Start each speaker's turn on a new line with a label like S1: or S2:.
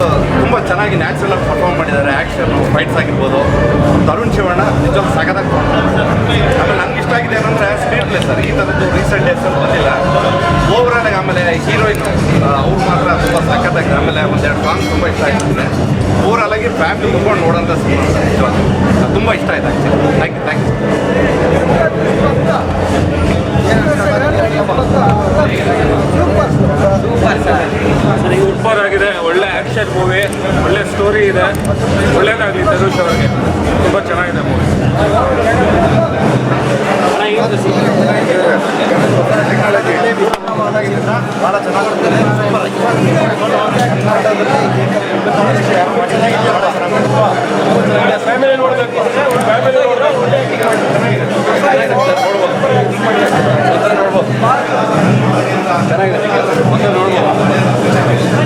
S1: ತುಂಬ ಚೆನ್ನಾಗಿ ನ್ಯಾಚುರಲ್ ಆಗಿ ಪರ್ಫಾರ್ಮ್ ಮಾಡಿದ್ದಾರೆ. ಆಕ್ಷನ್ ಫೈಟ್ಸ್ ಆಗಿರ್ಬೋದು. ತರುಣ್ ಶಿವಣ್ಣ ನಿಜವಾಗ್ಲೂ ಸಖತ್ತಾಗಿ ಆಮೇಲೆ ನಂಗೆ ಇಷ್ಟ ಆಗಿದೆ ಏನಂದ್ರೆ ಸ್ಕ್ರೀನ್ ಪ್ಲೇ ಸರ್. ಈ ತರದ್ದು ರೀಸೆಂಟ್ ಡೇಸಲ್ಲಿ ಬಂದಿಲ್ಲ. ಓವರಾಲ್ ಆಗಿ ಆಮೇಲೆ ಹೀರೋಯಿನ್ ಅವ್ರು ಮಾತ್ರ ತುಂಬ ಸಖತ್ತಾಗಿ ಆಮೇಲೆ ಒಂದೆರಡು ಸಾಂಗ್ ತುಂಬ ಇಷ್ಟ ಆಗಿದೆ ಓವರಾಲ್ ಆಗಿ ಫ್ಯಾಮಿಲಿ ಮುಗ್ಕೊಂಡು ನೋಡೋಂಥ ಸಿನಿಮಾ ನಿಜವಾಗ್ಲೂ. ತುಂಬ ಇಷ್ಟ ಆಯ್ತು actually thank you thank you
S2: super ಆಗಿದೆ. ಒಳ್ಳೆ ಆಕ್ಷನ್ ಮೂವಿ ಒಳ್ಳೆ ಸ್ಟೋರಿ ಇದೆ. ಒಳ್ಳೇದಾಗಲಿ ಧನುಷ್ ಅವ್ರಿಗೆ. ತುಂಬ ಚೆನ್ನಾಗಿದೆ ಮೂವಿ
S1: ಭಾಳ ಚೆನ್ನಾಗಿರ್ತದೆ
S2: ಫ್ಯಾಮಿಲಿ ನೋಡಬೇಕು ಫ್ಯಾಮಿಲಿ
S1: ಚೆನ್ನಾಗಿದೆ. ತುಂಬ ಚೆನ್ನಾಗಿದೆ ನೋಡ್ಬೋದು